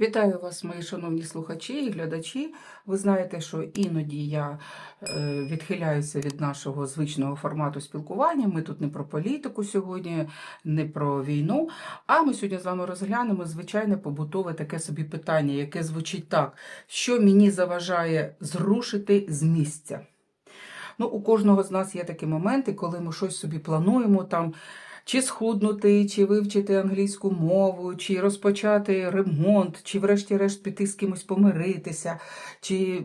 Вітаю вас, мої шановні слухачі і глядачі. Ви знаєте, що іноді я е, відхиляюся від нашого звичного формату спілкування. Ми тут не про політику сьогодні, не про війну. А ми сьогодні з вами розглянемо звичайне побутове таке собі питання, яке звучить так: що мені заважає зрушити з місця? Ну, у кожного з нас є такі моменти, коли ми щось собі плануємо там. Чи схуднути, чи вивчити англійську мову, чи розпочати ремонт, чи врешті-решт піти з кимось помиритися, чи,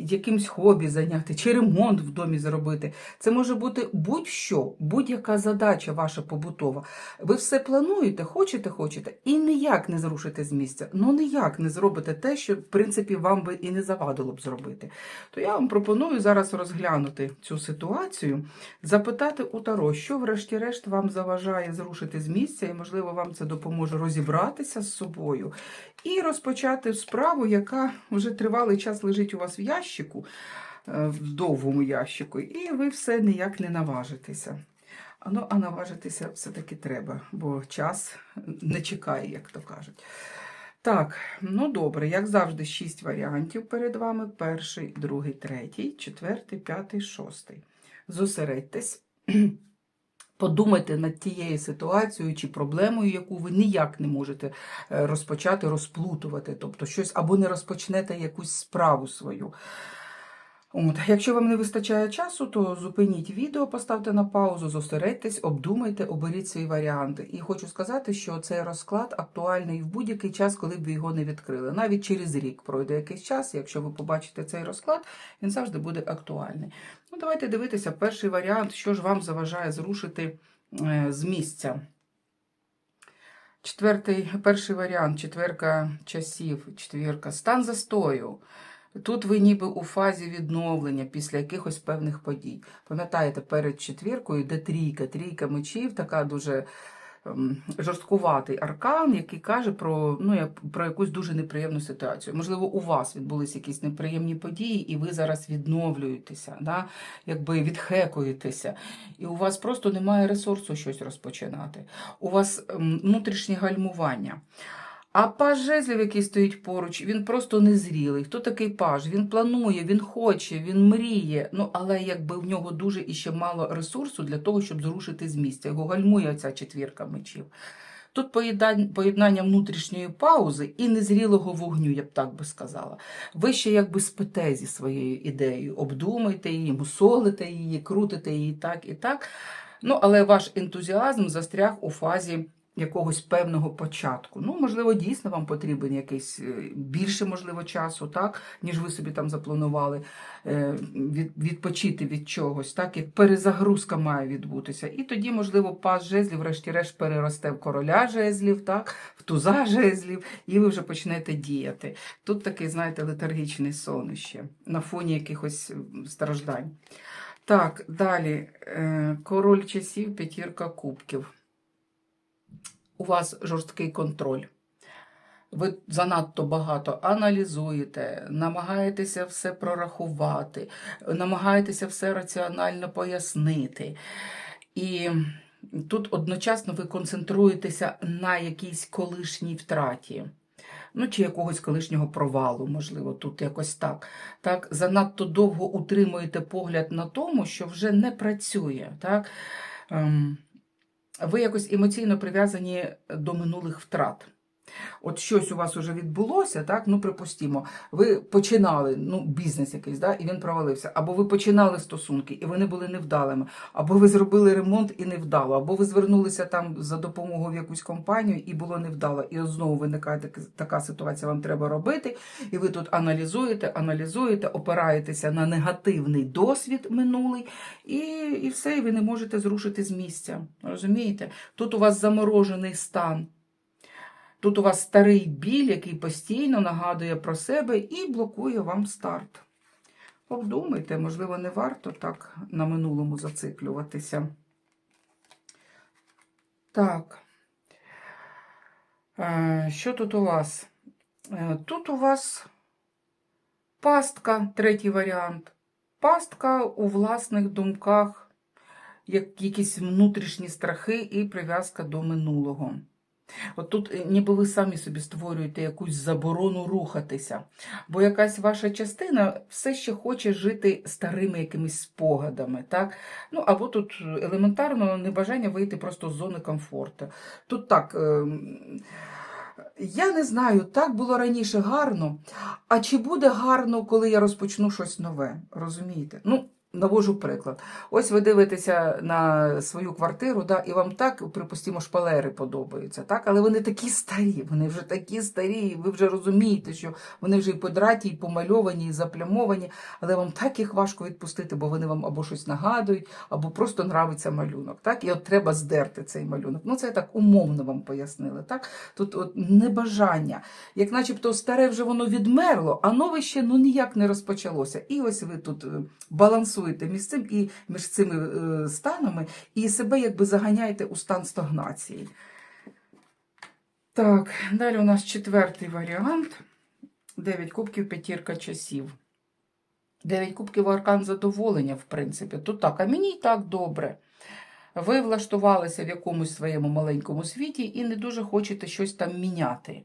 якимсь хобі зайняти, чи ремонт в домі зробити. Це може бути будь-що, будь-яка задача ваша побутова. Ви все плануєте, хочете, хочете, і ніяк не зрушите з місця. Ну ніяк не зробите те, що в принципі вам би і не завадило б зробити. То я вам пропоную зараз розглянути цю ситуацію, запитати у Таро, що врешті-решт вам заважає зрушити з місця, і, можливо, вам це допоможе розібратися з собою і розпочати справу, яка вже тривалий час лежить у вас в ящику, е, в довгому ящику, і ви все ніяк не наважитеся. Ну, а наважитися все-таки треба, бо час не чекає, як то кажуть. Так, ну добре, як завжди, шість варіантів перед вами: перший, другий, третій, четвертий, п'ятий, шостий. Зосередьтесь. Подумайте над тією ситуацією чи проблемою, яку ви ніяк не можете е, розпочати розплутувати, тобто щось або не розпочнете якусь справу свою. От. Якщо вам не вистачає часу, то зупиніть відео, поставте на паузу, зосередьтесь, обдумайте, оберіть свої варіанти. І хочу сказати, що цей розклад актуальний в будь-який час, коли б ви його не відкрили. Навіть через рік пройде якийсь час, якщо ви побачите цей розклад, він завжди буде актуальний. Ну, Давайте дивитися, перший варіант, що ж вам заважає зрушити е, з місця. Четвертий, перший варіант, четверка часів, четвірка, стан застою. Тут ви ніби у фазі відновлення після якихось певних подій. Пам'ятаєте, перед четвіркою йде трійка, трійка мечів, така дуже ем, жорсткуватий аркан, який каже про, ну, про якусь дуже неприємну ситуацію. Можливо, у вас відбулись якісь неприємні події, і ви зараз відновлюєтеся, да? якби відхекуєтеся, і у вас просто немає ресурсу щось розпочинати. У вас ем, внутрішнє гальмування. А паж жезлів, який стоїть поруч, він просто незрілий. Хто такий паж? Він планує, він хоче, він мріє. Ну, але якби в нього дуже іще мало ресурсу для того, щоб зрушити з місця. Його гальмує ця четвірка мечів. Тут поєднання, внутрішньої паузи і незрілого вогню, я б так би сказала. Ви ще якби спите зі своєю ідеєю, обдумайте її, мусолите її, крутите її так і так. Ну, але ваш ентузіазм застряг у фазі якогось певного початку. Ну, можливо, дійсно вам потрібен якийсь е, більше, можливо, часу, так, ніж ви собі там запланували е, від, відпочити від чогось, так, як перезагрузка має відбутися. І тоді, можливо, пас жезлів, врешті-решт, переросте в короля жезлів, так, в туза жезлів, і ви вже почнете діяти. Тут такий, знаєте, летаргічний сон ще на фоні якихось страждань. Так, далі. Е, Король часів, п'ятірка кубків у вас жорсткий контроль. Ви занадто багато аналізуєте, намагаєтеся все прорахувати, намагаєтеся все раціонально пояснити. І тут одночасно ви концентруєтеся на якійсь колишній втраті. Ну, чи якогось колишнього провалу, можливо, тут якось так. Так, занадто довго утримуєте погляд на тому, що вже не працює. Так? Ем, ви якось емоційно прив'язані до минулих втрат. От щось у вас вже відбулося, так? Ну, припустімо, ви починали ну, бізнес якийсь, да? і він провалився. Або ви починали стосунки, і вони були невдалими, або ви зробили ремонт і невдало, або ви звернулися там за допомогою в якусь компанію і було невдало. І знову виникає така ситуація, вам треба робити. І ви тут аналізуєте, аналізуєте, опираєтеся на негативний досвід минулий, і, і все, і ви не можете зрушити з місця. Розумієте? Тут у вас заморожений стан. Тут у вас старий біль, який постійно нагадує про себе і блокує вам старт. Обдумайте, можливо, не варто так на минулому зациклюватися. Так. Е, Що тут у вас? Е, Тут у вас пастка, третій варіант. Пастка у власних думках, як якісь внутрішні страхи і прив'язка до минулого. От тут е, ніби ви самі собі створюєте якусь заборону рухатися, бо якась ваша частина все ще хоче жити старими якимись спогадами. Так? Ну, або тут елементарно небажання вийти просто з зони комфорту. Тут так. ем, Я не знаю, так було раніше гарно. А чи буде гарно, коли я розпочну щось нове? Розумієте? Ну, навожу приклад. Ось ви дивитеся на свою квартиру, да, і вам так, припустимо, шпалери подобаються, так? але вони такі старі, вони вже такі старі, і ви вже розумієте, що вони вже і подраті, і помальовані, і заплямовані, але вам так їх важко відпустити, бо вони вам або щось нагадують, або просто нравиться малюнок. Так? І от треба здерти цей малюнок. Ну, це я так умовно вам пояснили. Так? Тут от небажання. Як начебто старе вже воно відмерло, а нове ще ну, ніяк не розпочалося. І ось ви тут е, балансуєте між цим і між цими е, станами, і себе якби заганяєте у стан стагнації. Так, далі у нас четвертий варіант. 9 кубків, п'ятірка часів. 9 кубків аркан задоволення, в принципі. Тут так, а мені і так добре. Ви влаштувалися в якомусь своєму маленькому світі і не дуже хочете щось там міняти.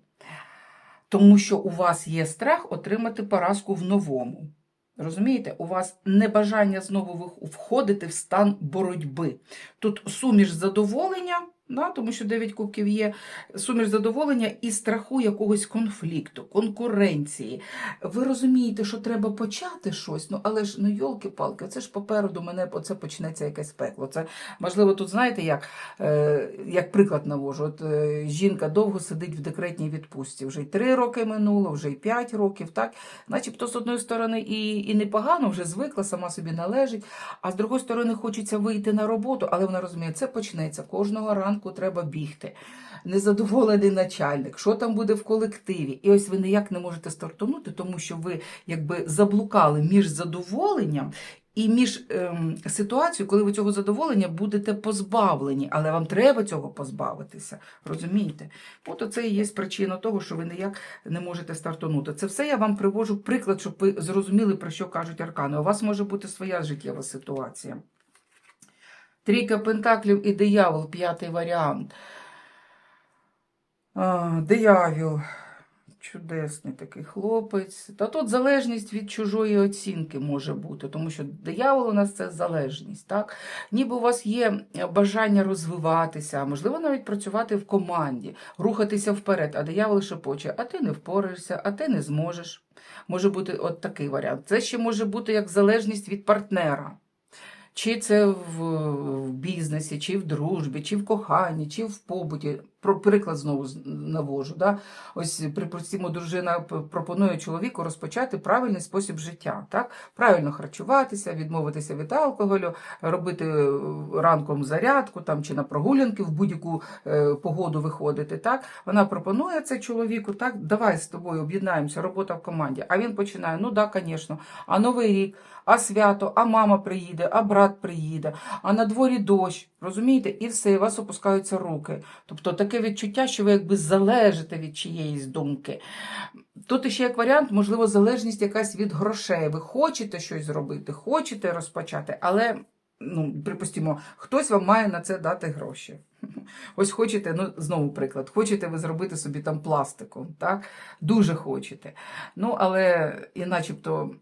Тому що у вас є страх отримати поразку в новому. Розумієте, у вас небажання знову входити в стан боротьби. Тут суміш задоволення, да, тому що 9 кубків є, суміш задоволення і страху якогось конфлікту, конкуренції. Ви розумієте, що треба почати щось, ну але ж ну йолки-палки, це ж попереду мене оце почнеться якесь пекло. Це можливо тут знаєте, як, е, як приклад навожу. От е, жінка довго сидить в декретній відпустці. Вже й 3 роки минуло, вже й 5 років, так? Начебто, з одної сторони, і, і непогано, вже звикла, сама собі належить, а з другої сторони, хочеться вийти на роботу, але вона розуміє, це почнеться. Кожного ранку треба бігти. Незадоволений начальник, що там буде в колективі. І ось ви ніяк не можете стартанути, тому що ви якби заблукали між задоволенням. І між ем, ситуацією, коли ви цього задоволення будете позбавлені, але вам треба цього позбавитися. Розумієте? От оце і є причина того, що ви ніяк не можете стартанути. Це все я вам привожу приклад, щоб ви зрозуміли, про що кажуть аркани. У вас може бути своя життєва ситуація. Трійка пентаклів і диявол, п'ятий варіант. А, диявол. Чудесний такий хлопець. Та тут залежність від чужої оцінки може бути, тому що диявол у нас це залежність. Так? Ніби у вас є бажання розвиватися, можливо навіть працювати в команді, рухатися вперед, а диявол шепоче, а ти не впораєшся, а ти не зможеш. Може бути от такий варіант. Це ще може бути як залежність від партнера. Чи це в, в бізнесі, чи в дружбі, чи в коханні, чи в побуті. Про приклад знову навожу. Да? Ось, припустимо, дружина пропонує чоловіку розпочати правильний спосіб життя. Так? Правильно харчуватися, відмовитися від алкоголю, робити е, ранком зарядку там, чи на прогулянки в будь-яку е, погоду виходити. Так? Вона пропонує це чоловіку, так, давай з тобою об'єднаємося, робота в команді. А він починає: ну так, да, звісно, а Новий рік, а свято, а мама приїде, а брат приїде, а на дворі дощ. Розумієте? І все, і у вас опускаються руки. Тобто таке відчуття, що ви якби залежите від чиєїсь думки. Тут ще як варіант, можливо, залежність якась від грошей. Ви хочете щось зробити, хочете розпочати, але, ну, припустимо, хтось вам має на це дати гроші. Ось хочете, ну знову приклад, хочете ви зробити собі там пластику, так? Дуже хочете. Ну, але і начебто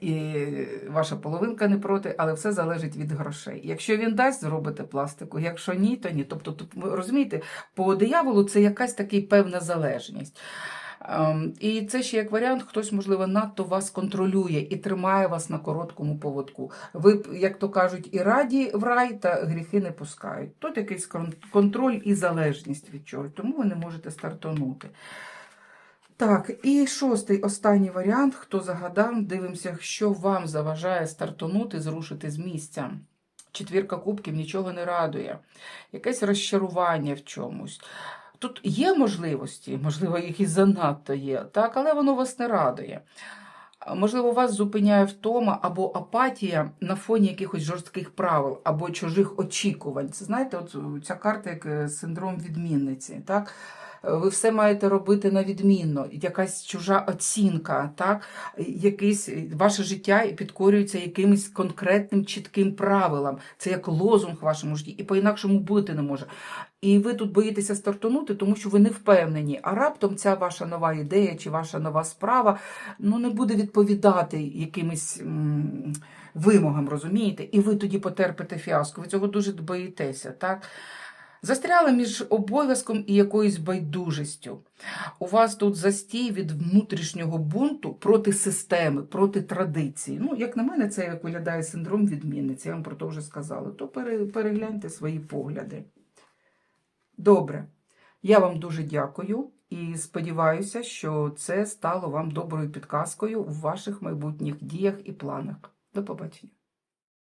і ваша половинка не проти, але все залежить від грошей. Якщо він дасть, зробите пластику, якщо ні, то ні. Тобто, ви розумієте, по дияволу це якась така певна залежність. Ем, І це ще як варіант, хтось, можливо, надто вас контролює і тримає вас на короткому поводку. Ви, як то кажуть, і раді в рай, та гріхи не пускають. Тут якийсь контроль і залежність від чогось, тому ви не можете стартанути. Так, і шостий, останній варіант. Хто загадав, дивимося, що вам заважає стартанути, зрушити з місця. Четвірка кубків нічого не радує. Якесь розчарування в чомусь. Тут є можливості, можливо, їх і занадто є, так, але воно вас не радує. Можливо, вас зупиняє втома або апатія на фоні якихось жорстких правил або чужих очікувань. Це знаєте, от ця карта як е, синдром відмінниці. Так? Ви все маєте робити на відмінно, якась чужа оцінка, так? Якийсь, ваше життя підкорюється якимось конкретним чітким правилам. Це як лозунг в вашому житті, і по-інакшому бути не може. І ви тут боїтеся стартанути, тому що ви не впевнені. А раптом ця ваша нова ідея чи ваша нова справа ну, не буде відповідати якимось вимогам, розумієте? І ви тоді потерпите фіаско. Ви цього дуже боїтеся, так? Застряли між обов'язком і якоюсь байдужістю. У вас тут застій від внутрішнього бунту проти системи, проти традиції. Ну, як на мене, це виглядає синдром відмінниці, я вам про це вже сказала. То перегляньте свої погляди. Добре. Я вам дуже дякую і сподіваюся, що це стало вам доброю підказкою в ваших майбутніх діях і планах. До побачення.